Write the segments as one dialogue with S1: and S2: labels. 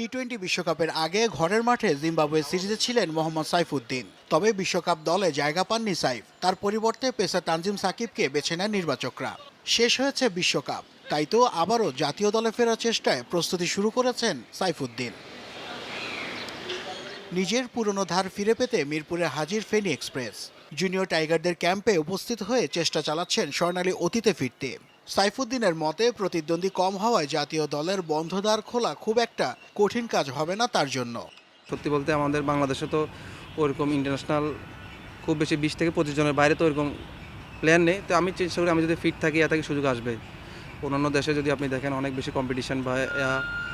S1: T twenty বিশ্বকাপের আগে ঘরের মাঠে জিম্বাবুয়ে সিরিজে ছিলেন মোহাম্মদ সাইফুদ্দিন। তবে বিশ্বকাপ দলে জায়গা পাননি সাইফ। তার পরিবর্তে পেসার তানজিম সাকিবকে বেছে নেন নির্বাচকরা। শেষ হয়েছে বিশ্বকাপ। তাই তো আবারও জাতীয় দলে ফেরার চেষ্টায় প্রস্তুতি শুরু করেছেন সাইফুদ্দিন। নিজের পুরনো ধার ফিরে পেতে মিরপুরে হাজির ফেনী এক্সপ্রেস। জুনিয়র টাইগারদের ক্যাম্পে উপস্থিত হয়ে চেষ্টা চালাচ্ছেন স্বর্ণালী অতীতে ফিরতে। সাইফুদ্দিনের মতে, প্রতিদ্বন্দ্বী কম হওয়ায় জাতীয় দলের বন্ধ দ্বার খোলা খুব একটা কঠিন কাজ হবে না তার জন্য।
S2: সত্যি বলতে আমাদের বাংলাদেশে তো ওরকম ইন্টারন্যাশনাল খুব বেশি বিশ থেকে পঁচিশ জনের বাইরে তো ওরকম প্ল্যান নেই। তো আমি চেষ্টা করি, আমি যদি ফিট থাকি এত সুযোগ আসবে। অন্যান্য দেশে যদি আপনি দেখেন অনেক বেশি কম্পিটিশন বা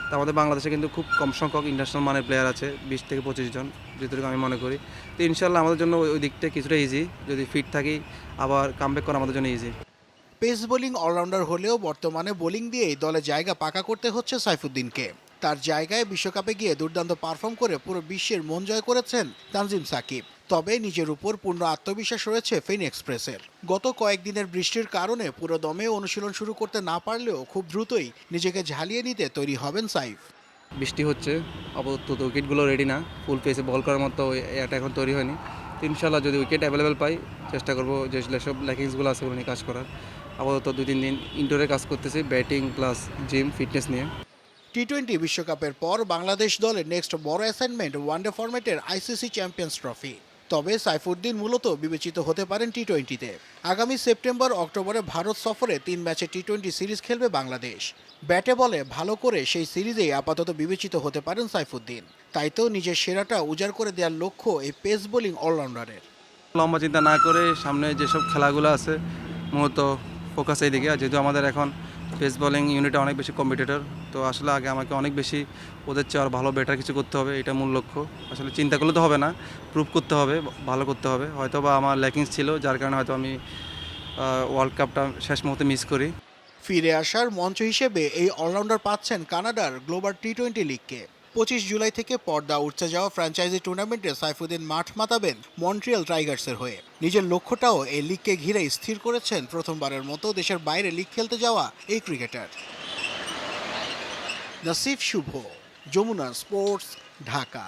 S2: তা আমাদের বাংলাদেশে কিন্তু খুব কম সংখ্যক ইন্টারন্যাশনাল মানের প্লেয়ার আছে, বিশ থেকে পঁচিশ জন, যেটুকু আমি মনে করি। তো ইনশাল্লাহ আমাদের জন্য ওই দিকটা কিছুটা ইজি যদি ফিট থাকি, আবার কামব্যাক করা আমাদের জন্য ইজি
S1: পেস বোলিং অলরাউন্ডার হলেও বর্তমানে বোলিং দিয়েই দলে জায়গা পাকা করতে হচ্ছে সাইফুদ্দিনকে। তার জায়গায় বিশ্বকাপে গিয়ে দুর্দান্ত পারফর্ম করে পুরো বিশ্বের মন জয় করেছেন তানজিম সাকিব। তবে নিজের উপর পূর্ণ আত্মবিশ্বাস রয়েছে ফেন এক্সপ্রেসের। গত কয়েকদিনের বৃষ্টির কারণে পুরো দমে অনুশীলন শুরু করতে না পারলেও খুব দ্রুতই নিজেকে ঝালিয়ে নিতে তৈরি হবেন সাইফ।
S2: বৃষ্টি হচ্ছে, আপাতত উইকেটগুলো রেডি না ফুল পেসে বল করার মতো এটা এখন তৈরি হয়নি। তো ইনশাল্লাহ যদি উইকেট অ্যাভেলেবেল পাই, চেষ্টা করব যে সব ল্যাকিংসগুলো আছে ওগুলো নিয়ে কাজ করার। আপাতত দুই তিন দিন ইনডোরে কাজ করতেছি ব্যাটিং প্লাস জিম ফিটনেস নিয়ে।
S1: টি টোয়েন্টি বিশ্বকাপের পর বাংলাদেশ দলের নেক্সট বড় অ্যাসাইনমেন্ট ওয়ানডে ফরম্যাটের আইসিসি চ্যাম্পিয়ন্স ট্রফি তবে সাইফুদ্দিন মূলত বিবেচিত হতে পারেন টি টোয়েন্টিতে আগামী সেপ্টেম্বর অক্টোবরে ভারত সফরে তিন ম্যাচে টি টোয়েন্টি সিরিজ খেলবে বাংলাদেশ। ব্যাটে বলে ভালো করে সেই সিরিজেই আপাতত বিবেচিত হতে পারেন সাইফুদ্দিন। তাই তো নিজের সেরাটা উজাড় করে দেওয়ার লক্ষ্য এই পেস বোলিং অলরাউন্ডারের
S2: লম্বা চিন্তা না করে সামনে যেসব খেলাগুলো আছে মূলত ফোকাস এই দিকে আর যেহেতু আমাদের এখন পেস বলিং ইউনিটে অনেক বেশি কম্পিটিটর তো আসলে আগে আমাকে অনেক বেশি ওদের চেয়ে আর ভালো বেটার কিছু করতে হবে, এটা মূল লক্ষ্য। আসলে চিন্তা করলে তো হবে না প্রুভ করতে হবে, ভালো করতে হবে। হয়তো বা আমার ল্যাকিংস ছিল, যার কারণে হয়তো আমি ওয়ার্ল্ড কাপটা শেষ মুহূর্তে মিস করি।
S1: ফিরে আসার মঞ্চ হিসেবে এই অলরাউন্ডার পাচ্ছেন কানাডার গ্লোবাল টি টোয়েন্টি লিগকে পঁচিশ জুলাই থেকে পর্দা উঠতে যাওয়া ফ্র্যাঞ্চাইজি টুর্নামেন্টে সাইফুদ্দিন মাঠ মাতাবেন মন্ট্রিয়াল টাইগার্সের হয়ে। নিজের লক্ষ্যটাও এই লিগকে ঘিরে স্থির করেছেন প্রথমবারের মতো দেশের বাইরে লিগ খেলতে যাওয়া এই ক্রিকেটার। নাসিফ শুভ, যমুনা স্পোর্টস, ঢাকা।